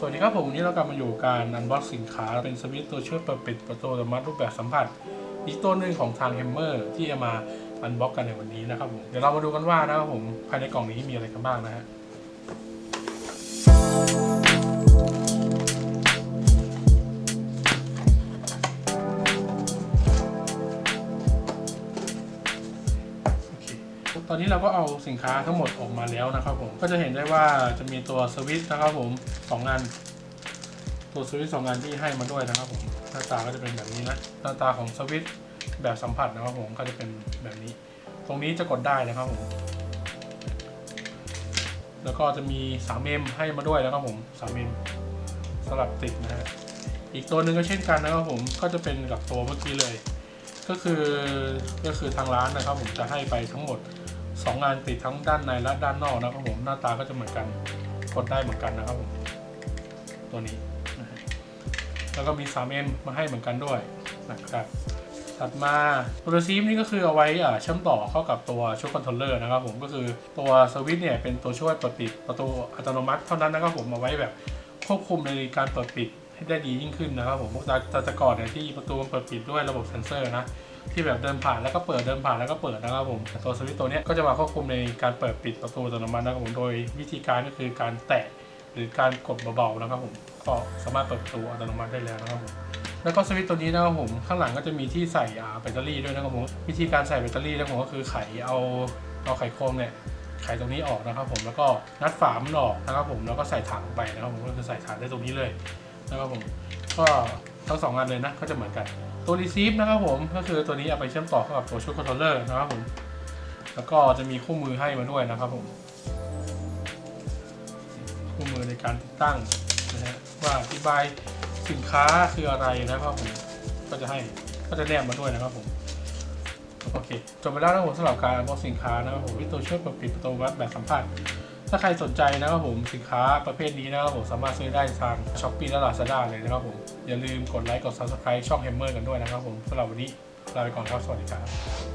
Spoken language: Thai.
สวัสดีครับผมวันนี้เรากลับมาอยู่การอันบ็อกสินค้าเป็นสวิตตัวเชื่อมเปิดปิดประตูอัตโนมัติรูปแบบสัมผัส อีกตัวหนึ่งของทางแฮมเมอร์ที่จะมาอันบ็อกกันในวันนี้นะครับผมเดี๋ยวเรามาดูกันว่านะครับผมภายในกล่องนี้มีอะไรกันบ้างนะฮะ ตอนนี้เราก็เอาสินค้าทั้งหมดออกมาแล้วนะครับผมก็จะเห็นได้ว่าจะมีตัวสวิตช์นะครับผมสองอันตัวสวิตช์สองอันที่ให้มาด้วยนะครับผมหน้าตาก็จะเป็นแบบนี้นะหน้าตาของสวิตช์แบบสัมผัสนะครับผมก็จะเป็นแบบนี้ ตรงนี้จะกดได้นะครับผมแล้วก็จะมี 3M ให้มาด้วยนะครับผม 3M สลับติดนะฮะอีกตัวหนึ่งก็เช่นกันนะครับผมก็จะเป็นกับตัวเมื่อกี้เลย ก็คือก็คือทางร้านนะครับผมจะให้ไปทั้งหมด 2งานติดทั้งด้านในและด้านนอกนะครับผมหน้าตาก็จะเหมือนกันกดได้เหมือนกันนะครับผมตัวนี้ แล้วก็มี 3M มาให้เหมือนกันด้วยนะครับถัดมาตัวรีซีฟนี่ก็คือเอาไว้อ่าเชื่อมต่อเข้ากับตัวช่วยคอนโทรลเลอร์นะครับผมก็คือตัวสวิตช์เนี่ยเป็นตัวช่วยเปิดปิดประตูอัตโนมัติเท่านั้นนะครับผมเอาไว้แบบควบคุมในการเปิดปิดให้ได้ดียิ่งขึ้นนะครับผมแต่แต่แต่ก่อนเนี่ยที่ประตูมันเปิดปิดด้วยระบบเซ็นเซอร์นะ ที่แบบเดินผ่านแล้วก็เปิดเดินผ่านแล้วก็เปิดนะครับผมแต่ตัวสวิตช์ตัวนี้ก็จะมาควบคุมในการเปิดปิดประตูอัตโนมัตินะครับผมโดยวิธีการก็คือการแตะหรือการกดเบาๆนะครับผมก็สามารถเปิดประตูอัตโนมัติได้แล้วนะครับผมแล้วก็สวิตช์ตัวนี้นะครับผมข้างหลังก็จะมีที่ใส่แบตเตอรี่ด้วยนะครับผมวิธีการใส่แบตเตอรี่นะครับผมก็คือไขเอาเอาไขโครงเนี่ยไขตรงนี้ออกนะครับผมแล้วก็นัดฝามันออกนะครับผมแล้วก็ใส่ถังไปนะครับผมก็คือใส่ถังได้ตรงนี้เลยนะครับผม ก็ทั้งสองอันเลยนะก็จะเหมือนกันตัวรีซีฟนะครับผมก็คือตัวนี้เอาไปเชื่อมต่อเข้ากับตัวชุดคอนโทรลเลอร์นะครับผมแล้วก็จะมีคู่มือให้มาด้วยนะครับผมคู่มือในการติดตั้งนะฮะว่าอธิบายสินค้าคืออะไรนะครับผมก็จะให้ก็จะแนบมาด้วยนะครับผมโอเคจบไปแล้วนะครับผมสำหรับการบอกสินค้านะครับผมที่ตัวช่วยเปิดปิดประตูวัดแบบสัมผัส ถ้าใครสนใจนะครับผมสินค้าประเภทนี้นะครับผมสามารถซื้อได้ทางช้อปปี้และลาซาด้าเลยนะครับผม อย่าลืมกดไลค์กด subscribe ช่อง Hammer กันด้วยนะครับผมสำหรับวันนี้ลาไปก่อนครับ สวัสดีครับ